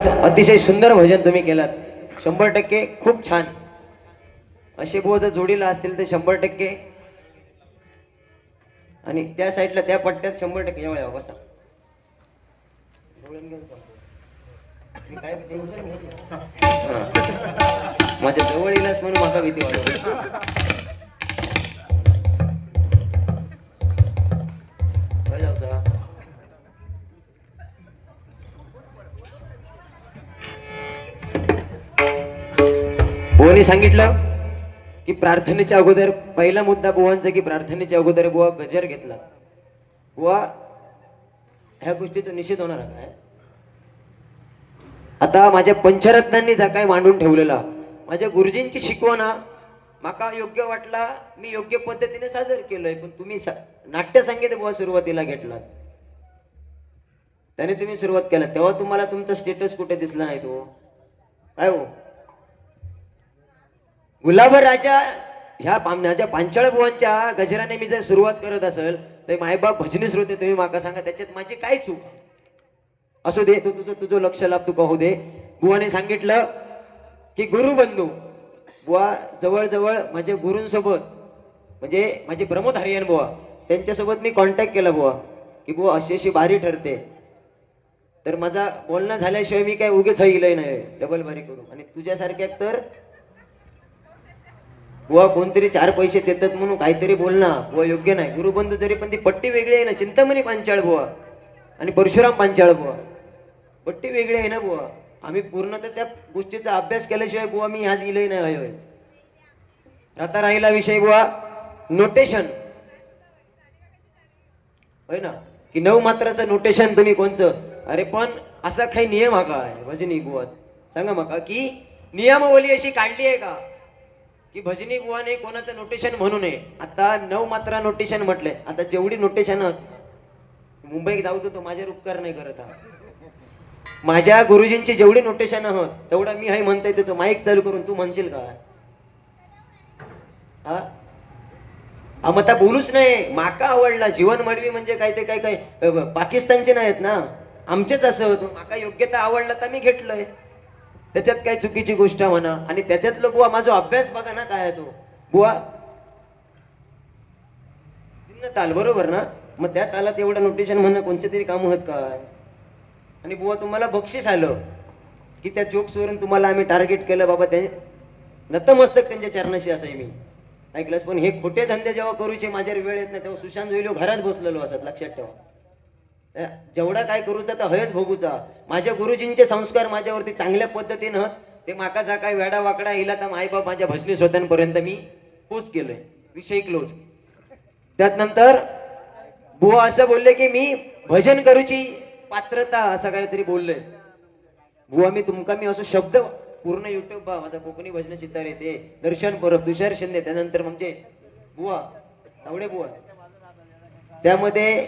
अतिशय सुंदर भजन तुम्ही केलात. शंभर टक्के खूप छान. असे बो जर जोडीला असतील तर शंभर टक्के. आणि त्या साईडला त्या पट्ट्यात शंभर टक्के. जेव्हा हो, बसा. काय माझ्या जवळ येईलच म्हणून माझा भीती वाटत. बुवानी सांगितलं की प्रार्थनेच्या अगोदर पहिला मुद्दा बुवांचा की प्रार्थनेच्या अगोदर बुवा गजर घेतला. बुवा ह्या गोष्टीचा निषेध होणार काय? आता माझ्या पंचरत्नांनी जा काय मांडून ठेवलेला? माझ्या गुरुजींची शिकवणा माका योग्य वाटला मी योग्य पद्धतीने सादर केलंय पण तुम्ही सा- बुवा सुरुवातीला घेतलात. त्याने तुम्ही सुरुवात केला. तेव्हा तुम्हाला तुमचा स्टेटस कुठे दिसला नाही तो? काय हो? गुलाब राजा ह्या पामण्याच्या पांचाळ बुवांच्या गजराने मी जर सुरुवात करत असेल तर मायबाप भजनी श्रोते तुम्ही माका सांगा त्याच्यात माझी काय चूक? असू दे तू तुझं तुझं लक्ष लाभ तू पाहू दे. बुवाने सांगितलं की गुरुबंधू बुवा जवळजवळ माझ्या गुरूंसोबत म्हणजे माझे प्रमोद हरियान बुवा त्यांच्यासोबत मी कॉन्टॅक्ट केला बुवा की बुवा अशी अशी बारी ठरते. तर माझा बोलणं झाल्याशिवाय मी काय उगेच हिलय नाही. डबल बारी करू. आणि तुझ्यासारख्या तर बुवा कोणतरी चार पैसे देतात म्हणून काहीतरी बोलणं बुवा योग्य नाही. गुरुबंधू जरी पण ती पट्टी वेगळी आहे ना. चिंतामणी पांचाळ बुवा. आणि परशुराम पांचाळ बुवा. पट्टी वेगळी आहे ना बुवा. आम्ही पूर्ण तर त्या गोष्टीचा अभ्यास केल्याशिवाय बुवा मी आज इलही नाही हय होय. आता राहिला विषय बुवा. नोटेशन होय ना? की नऊ मात्राचं नोटेशन तुम्ही कोणचं? अरे पण असा काही नियम हा काय? भजनी बुवा. सांगा मका की नियमावली अशी काढली आहे का? की भजनी बुवाने कोणाचं नोटेशन म्हणू नये. आता नऊ मात्रा नोटेशन म्हटलंय. आता जेवढी नोटेशन मुंबईत जाऊ तो माझ्यावर उपकार नाही करत हा. माझ्या गुरुजींची जेवढी नोटेशन आहोत तेवढा मी हाय म्हणताय त्याचं माईक चालू करून तू म्हणशील का? हा? मग आता बोलूच नाही माका आवडला. जीवन मडवी म्हणजे काय ते काय काय? पाकिस्तानचे नाहीत ना? आमचेच असं होतं. माका योग्यता आवडला तर मी घेतलंय. त्याच्यात काही चुकीची गोष्ट म्हणा आणि त्याच्यातलं बुवा माझा अभ्यास बघा ना काय आहे तो. बुवा भिन्न ताल बरोबर ना? मग त्या तालात एवढं नोटेशन म्हणणं कोणते तरी काम होत काय? आणि बुवा तुम्हाला बक्षीस आलं की त्या जोक्सवरून तुम्हाला आम्ही टार्गेट केलं बाबा ते नतमस्तक त्यांच्या चरणाशी असाय मी. ऐकलंस? पण हे खोटे धंदे जेव्हा करूचे माझ्यावर वेळ येत नाही तेव्हा सुशांत जोईलो घरात बसलेलो असत लक्षात ठेवा. जेवढा काय करूचा तर हयच भोगूचा. माझ्या गुरुजींचे संस्कार माझ्यावरती चांगल्या पद्धतीनं ते ते माकाचा काय वेडा वाकडा येईल तर मायबाप माझ्या भजनी स्वतःपर्यंत मी पोच केलोय. विषय क्लोज त्यात नंतर बुवा असं बोलले की मी भजन करूची पात्रता असं काहीतरी बोललोय. बुवा मी तुमका मी असं शब्द पूर्ण युट्यूब बा माझा कोकणी भजन सितार येते. दर्शन परब तुषार शिंदे त्यानंतर म्हणजे बुवा तावडे बुवा. त्यामध्ये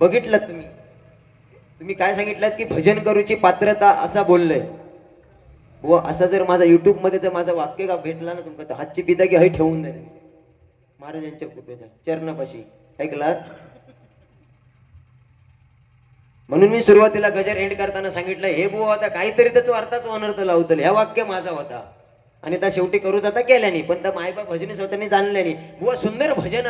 बघितलं तुम्ही. तुम्ही काय सांगितलं की भजन करूची पात्रता असा बोललंय. व असा जर माझा युट्यूबमध्ये जर माझा वाक्य का भेटला ना तुमका तर हातची बिदागी हय ठेवून दे. महाराजांच्या कृपेच्या चरणापाशी. ऐकलात? म्हणून मी सुरुवातीला गजर एंड करताना सांगितलं हे बुवा आता काहीतरी त्याचा अर्थाच अनर्थ लावतल. ह्या वाक्य माझा होता. आणि त्या शेवटी करूच आता केल्याने पण त्या मायबा भजनी स्वतःनी जाणल्याने. बुवा सुंदर भजन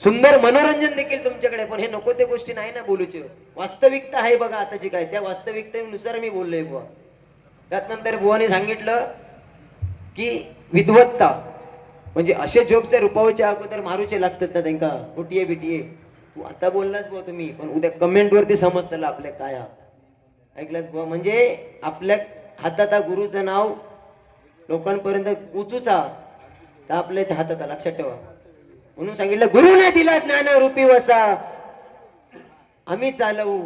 सुंदर मनोरंजन देखील तुमच्याकडे पण हे नको ते गोष्टी नाही ना बोलूचे. वास्तविकता आहे बघा आताची काय त्या वास्तविकतेनुसार मी बोललोय बुवा. त्यात नंतर बुवाने सांगितलं की विद्वत्ता म्हणजे असे जोक रुपावच्या अगोदर मारूचे लागतात ना त्यांका ओटीए बिटीये. तू आता बोललास बुवा तुम्ही पण उद्या कमेंटवरती समजतलं समजतं आपल्या काय. ऐकलं बुवा? म्हणजे आपल्या हातात हा गुरुचं नाव लोकांपर्यंत उचूचा तर आपल्याच हातात लक्षात ठेवा. म्हणून सांगितलं गुरुने दिला ज्ञान रूपी वसा. आम्ही चालवू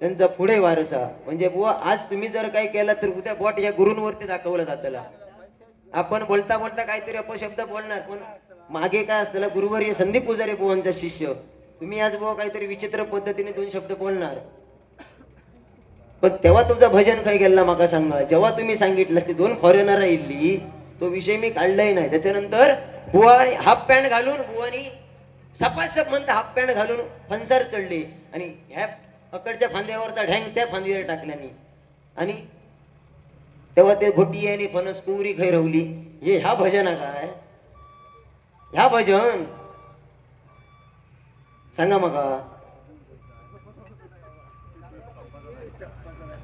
त्यांचा पुढे वारसा. म्हणजे बुवा आज तुम्ही जर काही केलं तर उद्या बोट या गुरुंवरती दाखवलं जातला. आपण बोलता बोलता काहीतरी अपशब्द बोलणार पण मागे काय असतं गुरुवर्य संदीप पुजारी बुवांचा शिष्य. तुम्ही आज बुवा काहीतरी विचित्र पद्धतीने दोन शब्द बोलणार. पण तेव्हा तुमचं भजन काय गेला माका सांगा? जेव्हा तुम्ही सांगितलं ते दोन फॉरेनर इल्ली तो विषय मी काढलाही नाही. त्याच्यानंतर बुवा हाफ पॅन्ट घालून बुवानी सपासप म्हणता हाफ पॅन्ट घालून फनसार चढली. आणि ह्या अकडच्या फांद्यावरचा ढँग त्या फांदीवर टाकल्याने. आणि तेव्हा ते घोटी आणि फणस कुवरी खैरवली. हे ह्या भजना काय? ह्या भजन? सांगा मग.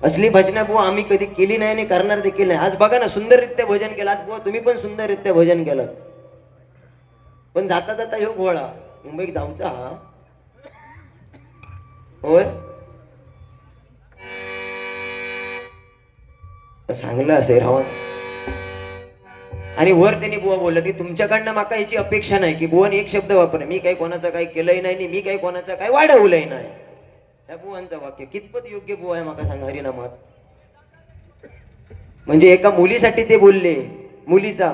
असली भजना बुवा आम्ही कधी केली नाही आणि करणार देखील नाही. आज बघा ना सुंदररित्या भजन केलं. आज बुवा तुम्ही पण सुंदररित्या भजन केलं. पण जाता जाता ह्यो घोळा. मुंबईत जाऊचा हा होय? सांगलं असेल रावण आणि वर त्यांनी बुवा बोललं की तुमच्याकडनं माका याची अपेक्षा नाही की बुवन एक शब्द वापर मी काही कोणाचं काही केलंही नाही मी काही कोणाचा काही वाढवलंही नाही. या बुवांचं वाक्य कितपत योग्य बुवा आहे माका सांगा हरिनामात? म्हणजे एका मुलीसाठी ते बोलले मुलीचा.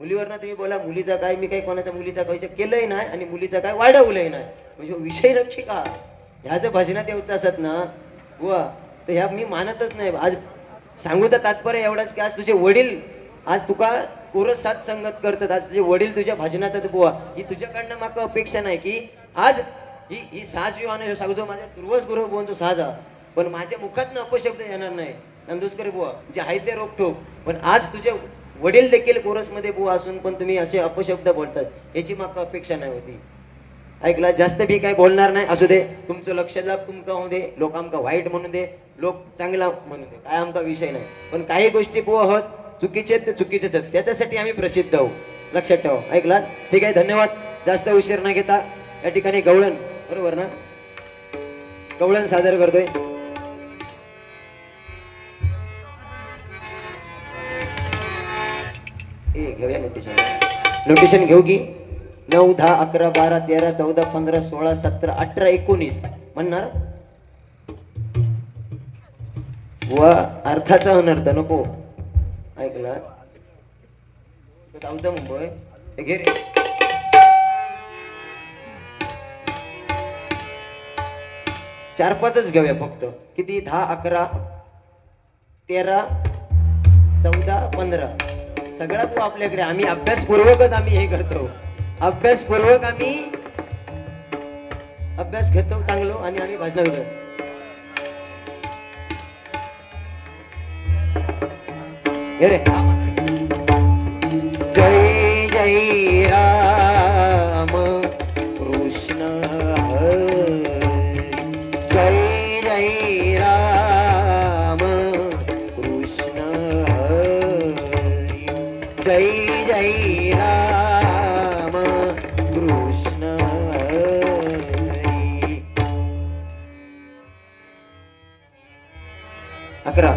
मुलीवरनं तुम्ही बोला मुलीचा काय मी काही कोणाच्या मुलीचा काय केलंय नाही आणि मुलीचा काय वाढवलंय नाही. म्हणजे विषय रक्षिका. का ह्या जर भजनात यायचं असत ना बुवा तर ह्या मी मानतच नाही. आज सांगूचा तात्पर्य एवढाच की आज तुझे वडील आज तुका कोरस साथ संगत करतात. आज तुझे वडील तुझ्या भजनात बुवा. ही तुझ्याकडनं माका अपेक्षा नाही की आज ही ही साज विवाहानं सांगतो माझ्या दुर्वस गुरु बुवांचो साज हा. पण माझ्या मुखात अपशब्द येणार नाही. नंदुस्कर बुवा जे आहे ते रोखोक पण आज तुझे वडील देखील कोरसमध्ये बुवा असून पण तुम्ही असे अपशब्द बोलतात. याची माका अपेक्षा नाही होती. ऐकला जास्त बी काय बोलणार नाही. असू दे तुमचं लक्ष लाभ तुमका होऊ दे. लोक आमका वाईट म्हणू दे. लोक चांगला म्हणू दे. काय आमका विषय नाही. पण काही गोष्टी बुवा आहोत चुकीचे आहेत ते चुकीचेच आहेत. त्याच्यासाठी आम्ही प्रसिद्ध आहोत. लक्षात ठेवा. ऐकलात ठीक आहे धन्यवाद. जास्त उशीर न घेता. या ठिकाणी गवळण. बरोबर ना? गवळण सादर करतोय. घेऊया नोटिशन नोटिशन घेऊ की? नऊ दहा अकरा बारा तेरा चौदा पंधरा सोळा सतरा अठरा एकोणीस. म्हणणार? व अर्थाचा अनर्थ नको. ऐकला? जाऊचा मुंबई. घे रे. चार पाचच घेऊया फक्त. किती? दहा अकरा तेरा चौदा पंधरा. सगळा तो आपल्याकडे. आम्ही अभ्यासपूर्वकच आम्ही हे करतो. अभ्यासपूर्वक आम्ही अभ्यास घेतो चांगलो आणि आम्ही भाषण घेतो रे. जय जय. अकरा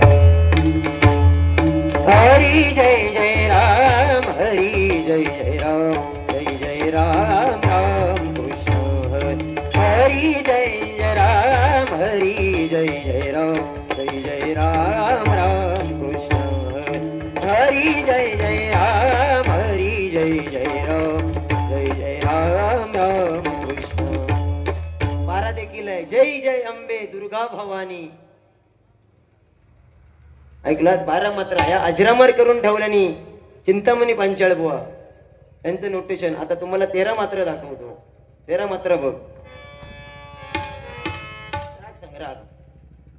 हरी जय जय राम हरी जय जय राम जय जय राम राम कृष्ण हरी हरी जय जय राम हरी जय जय राम जय जय राम राम कृष्ण हरी हरी जय जय राम हरी जय जय राम जय जय राम राम कृष्ण बारा देखील आहे जय जय अंबे दुर्गा भवानी ऐकलात बारा मात्रा. ह्या अजरामर करून ठेवल्यानी चिंतामणी पांचाळ बुवा. यांचं नोटेशन आता तुम्हाला तेरा मात्र दाखवतो. तेरा मात्र बघ. राग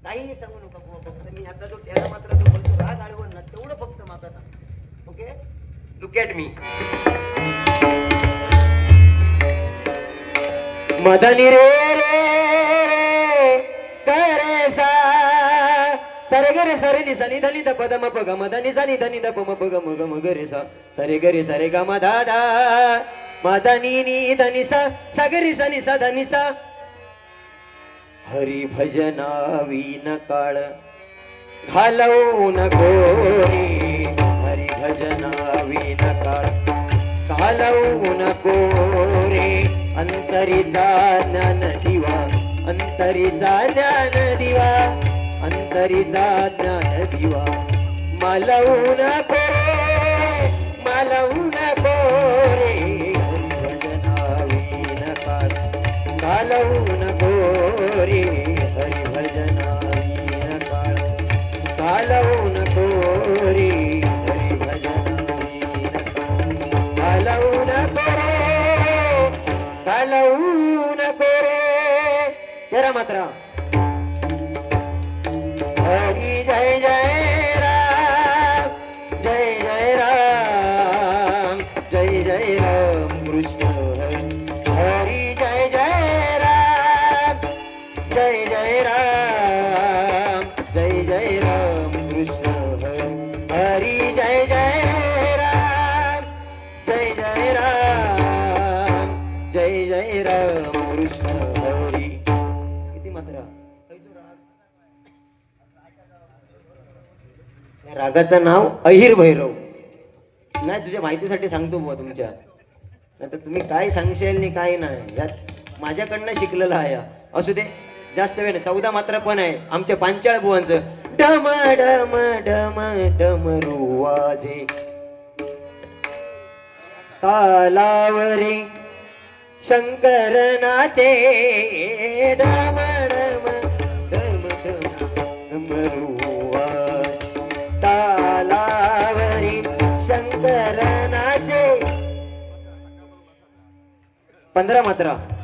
काही सांगू नका बुवा फक्त मी आता जो तेरा मात्र जो बोलतो राग आळवण ना तेवढं फक्त माका सांग. ओके? लुक ॲट मी मदानी रे! गरे सरे नि सनी धनी द पद म पग मद नि सनी धनी द प म पग म ग म ग रे सा. सरे गरे सरे ग म ध ध म मद नि नि धनी सा सा गरी सनी सा धनी स हरि भजना विन काळ. घालवू नको रे हरी भजना विन काळ. घालवू नको रे अंतरीचा ज्ञान दिवा. अंतरीचा ज्ञान दिवा. अंतरीचा ज्ञान दिवा. मालवू नको मालवू नको रे हरिभजनावीन काळ घालवू नको रे हरिभजनावीन काळ घालवू नको रे हरिभजनावीन काळ घालवू नको रे घालवू नको रे. जरा मात्र कृष्ण हरी किती रागाचं नाव अहिर भैरव. नाही तुझ्या माहितीसाठी सांगतो बुवा तुमच्या. नाही तर तुम्ही काय सांगशील नाही काय नाही. यात माझ्याकडनं शिकलेलं आहे. असू दे जास्त वेळ नाही. चौदा मात्र पण आहे. आमच्या पांचाळ बुवांचं. डम डम डम डमरू वाजे तालावरी शंकरनाचे डम डम डम डम डमरुवा तालावरी शंकरनाचे. पंधरा मात्रा.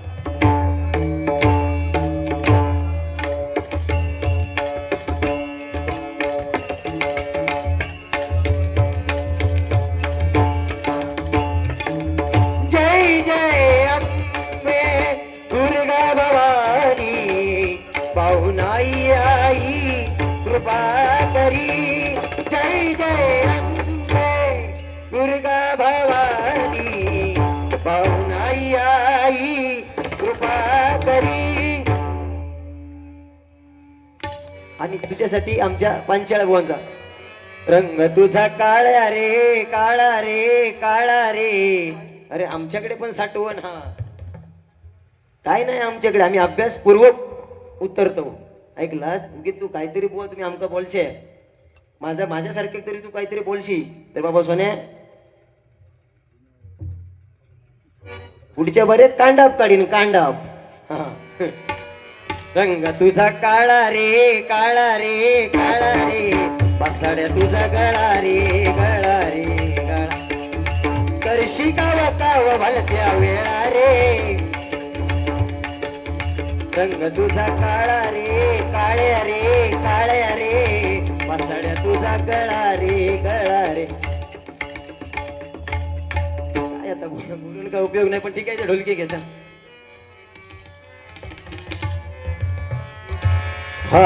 तुझ्यासाठी आमच्या पांचाळ बुवांचा रंग तुझा काळा रे काळा रे काळा रे. अरे आमच्याकडे पण साठवण हा. काय नाही आमच्याकडे आम्ही अभ्यासपूर्वक उतरतो. ऐकलास? की तू काहीतरी बोल तुम्ही आमका बोलशे. माझा माझ्यासारखे तरी तू काहीतरी बोलशी. तर बाबा सोन्या पुढच्या बरे कांडाप काढीन कांडाप. हा. रंग तुझा काळा रे काळा रे काळा रे. पासाड्या तुझा गळा रे गळा रे गळा. करशी काव काव भलत्या वेळा रे. रंग तुझा काळा रे काळ्या रे काळ्या रे. पासाड्या तुझा गळा रे गळा रे. काय आता बोलून काय उपयोग नाही पण ठीक आहे ढोलकी घ्यायचा झोप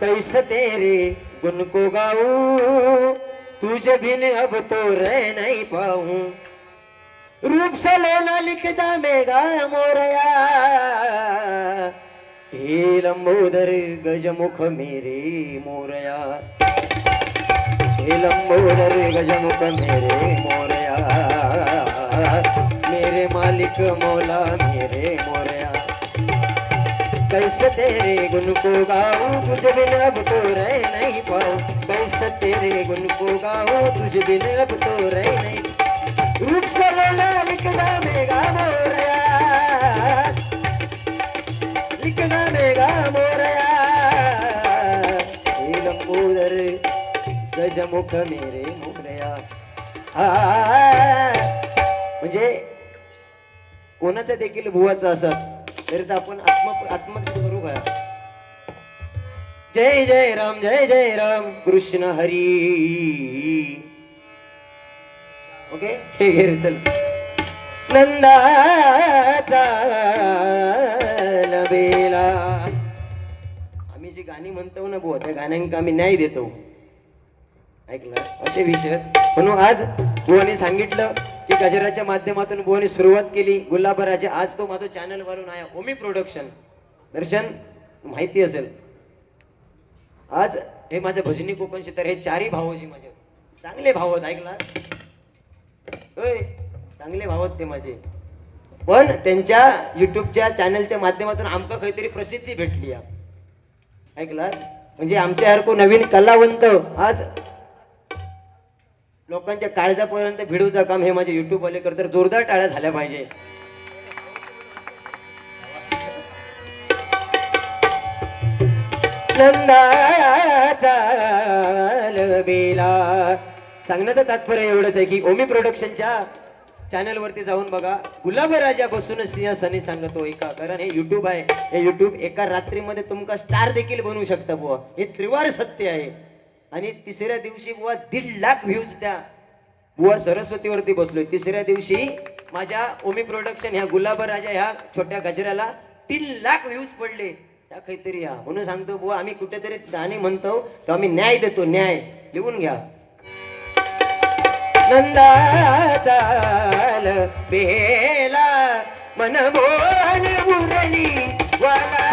कैसे तेरे गुन को गाऊ? तुझे बिन अब तो रह नहीं पाऊं। रूप से लेना लिखता मेगा मोरया। हे लंबोदर, गजमुख मेरे मोरया। हे लंबोदर, गजमुख मेरे मोरया। मेरे मालिक मौला मेरे मोरया। कैसे तेरे गुण को गाऊं, तुझ बिन अब तो रह नहीं पाऊँ। कैसे तेरे गुण को गाऊं, तुझ बिन अब तो रह नहीं रूप से लोला लिखना मेगा मोरया. लिखना मेगा मोरया. हे लंबोदर गजमुख मेरे मोरया. म्हणजे कोणाचं देखील भुवाचा असत तरी तर आपण आत्म आत्मचित करू का? जय जय राम जय जय राम कृष्ण हरी. ओके? हे घे रे, चल. नंदाचा आम्ही जी गाणी म्हणतो ना बुवा त्या गाण्यांका आम्ही न्याय देतो. ऐकलं असे विषय. म्हणून आज बुवाने सांगितलं की गजराच्या माध्यमातून बुवाने सुरुवात केली. गुलाबराजे आज तो माझं चॅनल वरून आहे ओमी प्रोडक्शन दर्शन माहिती असेल. आज हे माझ्या भजनी कोकणशी तर हे चारही भावजी माझे. चांगले भाव आहेत ऐकला होय चांगले भाव ते माझे. पण त्यांच्या युट्यूबच्या चॅनलच्या माध्यमातून आमका काहीतरी प्रसिद्धी भेटली ऐकला? म्हणजे आमच्यासारखं नवीन कलावंत आज लोकांच्या काळजापर्यंत भिडूचं काम हे माझे युट्यूब वाले करतात. जोरदार टाळ्या झाल्या पाहिजे. नंदा सांगण्याचं तात्पर्य एवढंच आहे की ओमी प्रोडक्शनच्या चॅनलवरती जाऊन बघा. गुलाब राजा बसून सिंहासनी सांगतो एका कारण हे युट्यूब आहे. हे युट्यूब एका रात्रीमध्ये तुमका स्टार देखील बनवू शकतं बुवा. हे त्रिवार सत्य आहे. आणि तिसऱ्या दिवशी बुवा दीड लाख व्ह्यूज त्या बुवा सरस्वतीवरती बसलोय. तिसऱ्या दिवशी माझ्या ओमी प्रोडक्शन ह्या गुलाब राजा ह्या छोट्या गजऱ्याला तीन लाख व्ह्यूज पडले. त्या काहीतरी या म्हणून सांगतो बुवा आम्ही कुठेतरी गाणी म्हणतो तर आम्ही न्याय देतो. न्याय लिहून घ्या. नंदाचा बेला मनमोहन मुरली वाला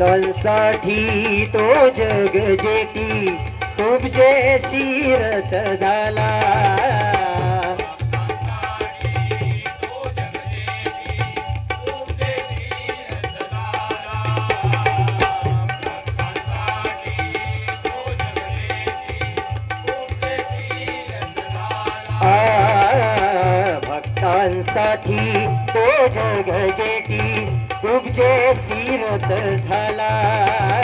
तलसाठी तो जग जेटी जे सिरत झाला. आ, भक्तांसाठी तो जग जेटी तुझे सिरत झाला.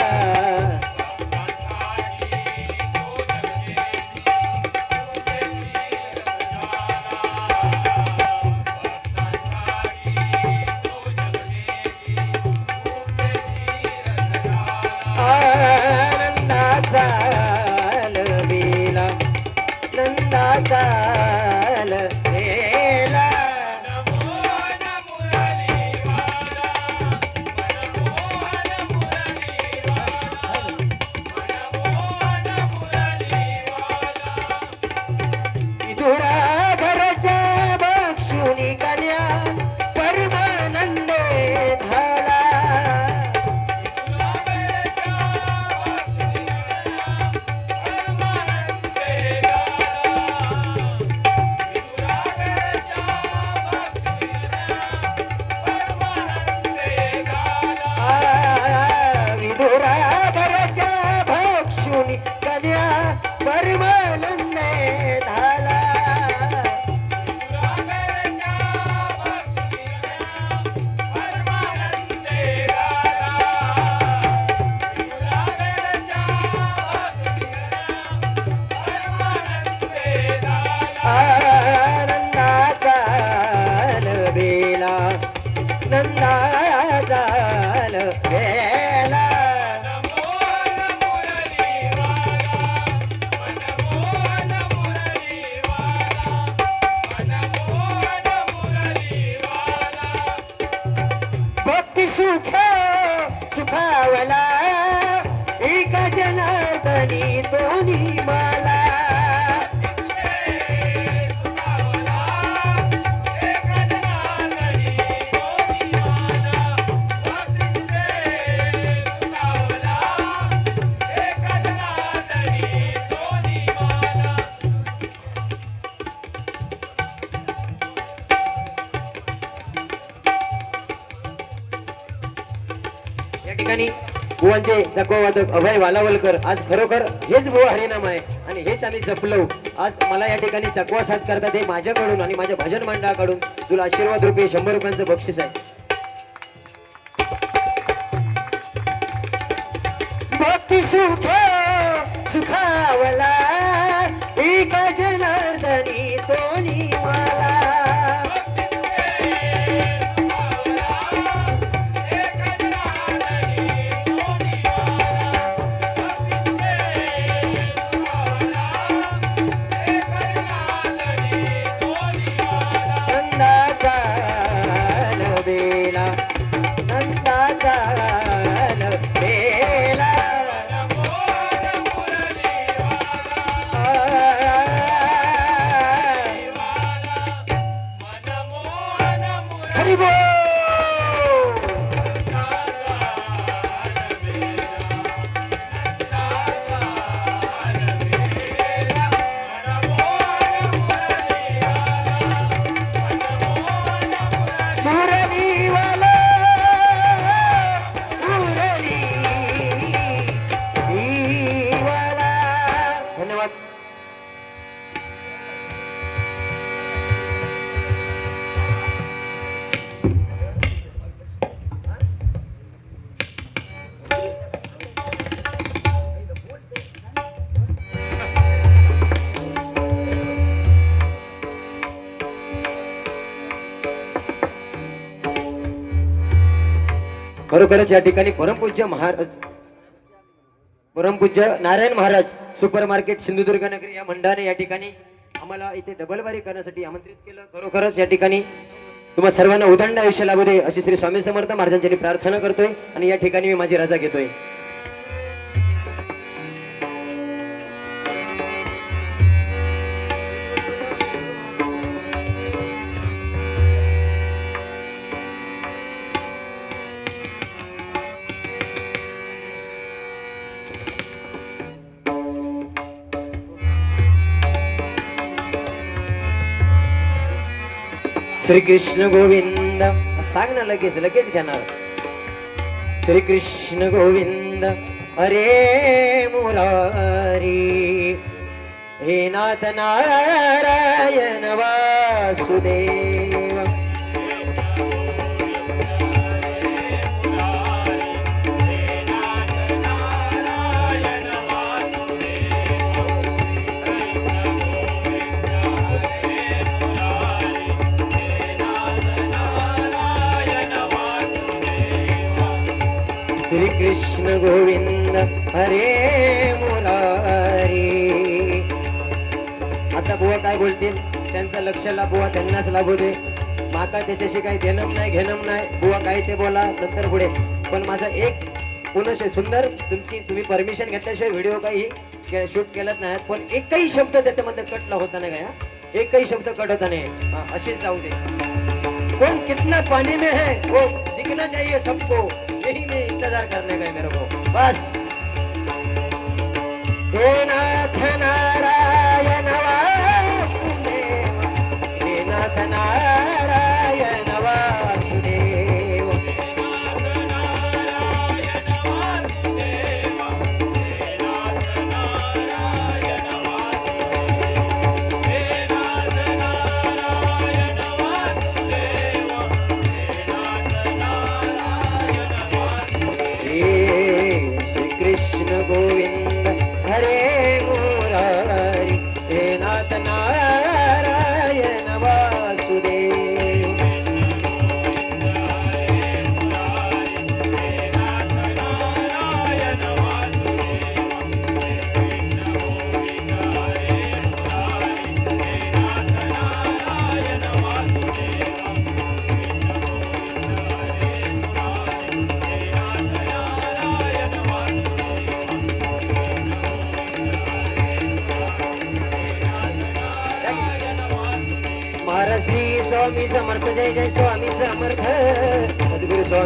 बुवांचे अभय वालावलकर. आज खरोखर हेच बुवा हरिनाम आहे. आणि हेच आम्ही जपलो आज मला या ठिकाणी चकवा साथ करतात हे माझ्याकडून आणि माझ्या भजन मंडळाकडून. तुला आशीर्वाद रुपये शंभर रुपयांचं बक्षीस आहे. सुखावला. खरोखरच या ठिकाणी परमपूज्य महाराज परमपूज्य नारायण महाराज सुपर मार्केट सिंधुदुर्ग नगरी या मंडळाने या ठिकाणी आम्हाला इथे डबलबारी करण्यासाठी आमंत्रित केलं. खरोखरच या ठिकाणी तुम्हा सर्वांना उदंड आयुष्य लाभू दे अशी श्री स्वामी समर्थ महाराजांची प्रार्थना करतोय आणि या ठिकाणी मी माझी रजा घेतोय. श्री कृष्ण गोविंद. सांग ना लगेच लगेच घेणार. श्री कृष्ण गोविंद अरे मुरारी. हे नाथ नारायण वासुदेव. कृष्ण गोविंद हरे मुरारी आता बुवा काय बोलतील त्यांचं लक्षला बुवा त्यांनाच लागू दे माका त्याच्याशी काही घेणं नाही घेणं नाही बुवा काय ते बोला नंतर पुढे पण माझा एक पुनश सुंदर तुमची तुम्ही परमिशन घेतल्याशिवाय व्हिडिओ काही शूट केलंच नाही पण एकही शब्द त्याच्यामध्ये कटला होता नाही का एकही शब्द कट होता नाही असेच जाऊ दे कोण कितना पाणी में है वो दिखना चाहिए सबको इंतजार करने का है मेरे को बस. हे नाथ नारायण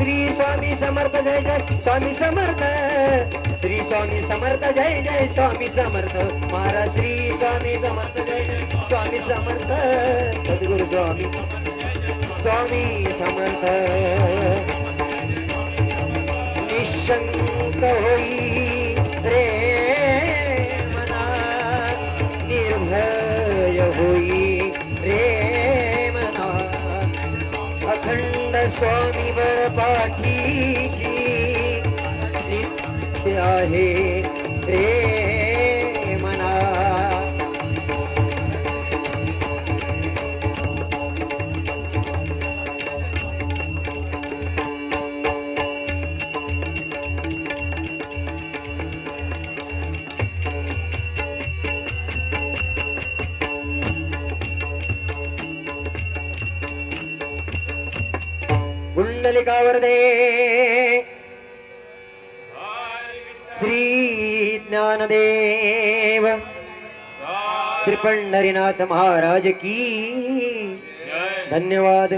श्री स्वामी समर्थ जय जय स्वामी समर्थ. श्री स्वामी समर्थ जय जय स्वामी समर्थ. महाराज श्री स्वामी समर्थ जय जय स्वामी समर्थ. सद्गुरु स्वामी स्वामी समर्थ. निशंक होई रे स्वामीवर स्वामी पाठीशी आहे रे कुंडलिकावर दे श्री ज्ञानदेव श्री पंढरीनाथ महाराज की धन्यवाद